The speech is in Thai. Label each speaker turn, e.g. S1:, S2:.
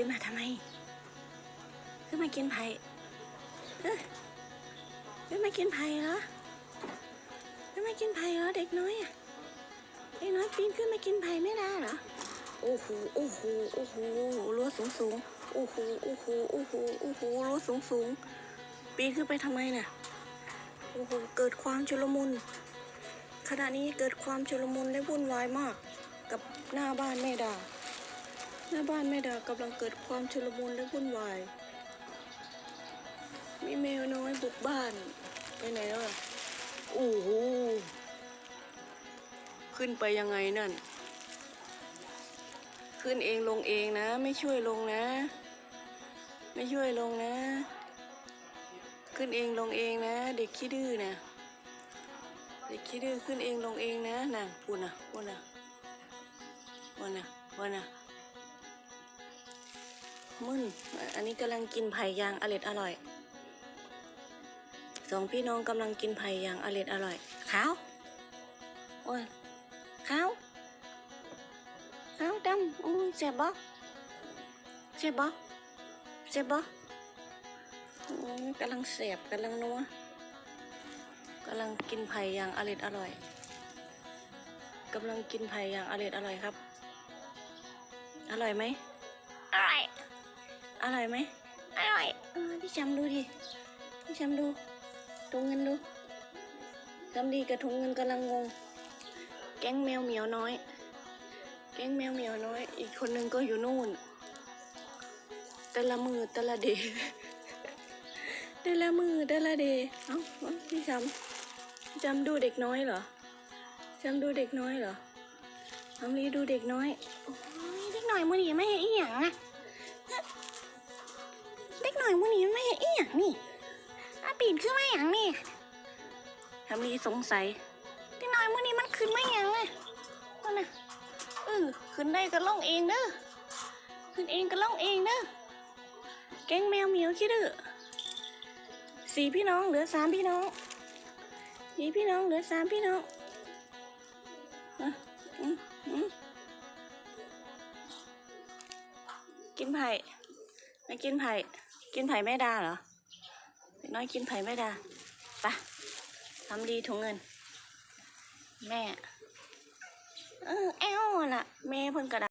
S1: ขึ้นมาทำไม ขึ้นมากินไผ่ขึ้นมากินไผ่เหรอขึ้นมากินไผ่เหรอเด็กน้อยอะเด็กน้อยปีนขึ้นมากินไผ่ไม่ได้เหรอโอ้โหโอ้โหโอ้โหรั้วสูงสูงโอ้โหโอ้โหโอ้โหโอ้โหรั้วสูงสูงปีนขึ้นไปทำไมเนี่ยโอ้โหเกิดความชุลมุนขณะนี้เกิดความชุลมุนและวุ่นวายมาก กับหน้าบ้านแม่ดา หน้าบ้านแม่ดากำลังเกิดความชุลมุนและวุ่นวาย มีแมวน้อยบุกบ้าน ไปไหนแล้วล่ะโอ้โหขึ้นไปยังไงนั่น ขึ้นเองลงเองนะ ไม่ช่วยลงนะ ไม่ช่วยลงนะ ขึ้นเองลงเองนะ เด็กขี้ดื้อนะเด็กขี้ดื้อขึ้นเองลงเองนะน่ะปุ่นน่ะปุ่นน่ะปุ่นน่ะปุ่นน่ะ มึนอันนี้กำลังกินไผ่ยางอร่อยอร่อย สองพี่น้องกำลังกินไผ่ยางอร่อยอร่อยขาวโอ้ยขาวขาวดำอู้เจ็บบ่เจ็บบ่เจ็บบ่อืมกำลังเสียบกำลังนัวกำลังกินไผ่อย่างอร่อยอร่อยกำลังกินไผ่อย่างอร่อยอร่อยครับ อร่อยไหมอร่อย อร่อยไหมอร่อย เออพี่จำดูดิพี่จำดูถุงเงินดูจำดีกับถุงเงินกำลังงง แก๊งแมวเหมียวน้อย แก๊งแมวเหมียวน้อย อีกคนหนึงก็อยู่นู่น แต่ละมือแต่ละเดย์แต่ละมือแต่ละเดย์เอ้าเอ้าพี่จำจำดูเด็กน้อยเหรอจำดูเด็กน้อยเหรอทำรีดูเด็กน้อย โอ้ยเด็กน่อยมือนี้ไม่เห็นอีหยังอะ อยมือนี้ไม่เห็นอีหยังนี่อาปีนขึ้นมาหยังนี่ทำรีสงสัยเด็กน่อยมือนี้มันขึ้นมาหยังอะนั่นน่ะเออขึ้นได้ก็ล่องเองเด้อขึ้นเองก็ล่องเองเด้อแก๊งแมวเหมียวคิดดื้อสี่พี่น้องเหลือสามพี่น้องสี่พี่น้องเหลือสามพี่น้องกินไผ่ไม่กินไผ่ กินไผ่แม่ดาเหรอเด็กน้อยกินไผ่แม่ดาไปะทำดีถุงเงิน แม่ เออแอลล่ะแม่เพิ่นกระดา